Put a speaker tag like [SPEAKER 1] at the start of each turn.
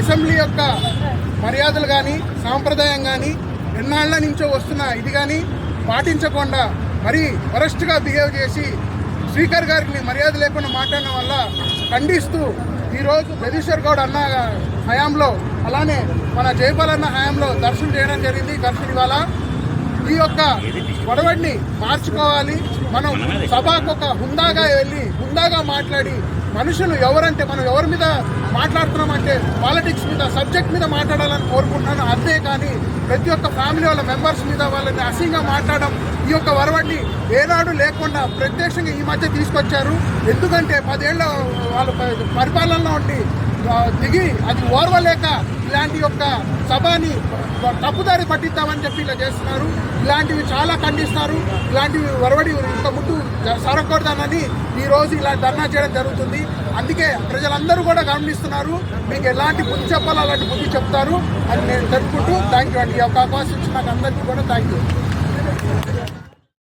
[SPEAKER 1] Assembly యొక్క మర్యాదలు కానీ సాంప్రదాయం కానీ ఎన్నాళ్ళ నుంచో వస్తున్న ఇది కానీ పాటించకుండా మరీ వరస్ట్గా బిహేవ్ చేసి స్పీకర్ గారికి మర్యాద లేకుండా మాట్లాడడం వల్ల ఖండిస్తూ ఈరోజు జగదీశ్వర్ గౌడ్ అన్న హయాంలో అలానే మన జైపాల్ అన్న హయాంలో దర్శనం చేయడం జరిగింది దర్శనం ఇవాళ. ఈ యొక్క గొడవడిని మార్చుకోవాలి. మనం సభకు ఒక హుందాగా వెళ్ళి హుందాగా మాట్లాడి మనుషులు ఎవరంటే మనం ఎవరి మీద మాట్లాడుతున్నామంటే పాలిటిక్స్ మీద సబ్జెక్ట్ మీద మాట్లాడాలని కోరుకుంటున్నాను. అంతే కానీ ప్రతి ఒక్క ఫ్యామిలీ వాళ్ళ మెంబర్స్ మీద వాళ్ళని అసహ్యంగా మాట్లాడడం ఈ యొక్క వరవడిని ఏనాడు లేకుండా ప్రత్యక్షంగా ఈ మధ్య తీసుకొచ్చారు. ఎందుకంటే పదేళ్ళ వాళ్ళ పరిపాలనలో ఉండి దిగి అది ఓర్వలేక ఇలాంటి యొక్క సభని తప్పుదారి పట్టిద్దామని చెప్పి ఇలా చేస్తున్నారు. ఇలాంటివి చాలా ఖండిస్తారు. ఇలాంటివి వరవడి ఇంత ముందు సరకూడదనని ఈరోజు రోజు ఇలా ధర్నా చేయడం జరుగుతుంది. అందుకే ప్రజలందరూ కూడా గమనిస్తున్నారు. మీకు ఎలాంటి బుద్ధి చెప్పాలో అలాంటి బుద్ధి చెప్తారు అని నేను తెలుపుకుంటూ థ్యాంక్ యూ అండి. ఈ యొక్క అవకాశం ఇచ్చిన నాకు అందరికీ కూడా థ్యాంక్ యూ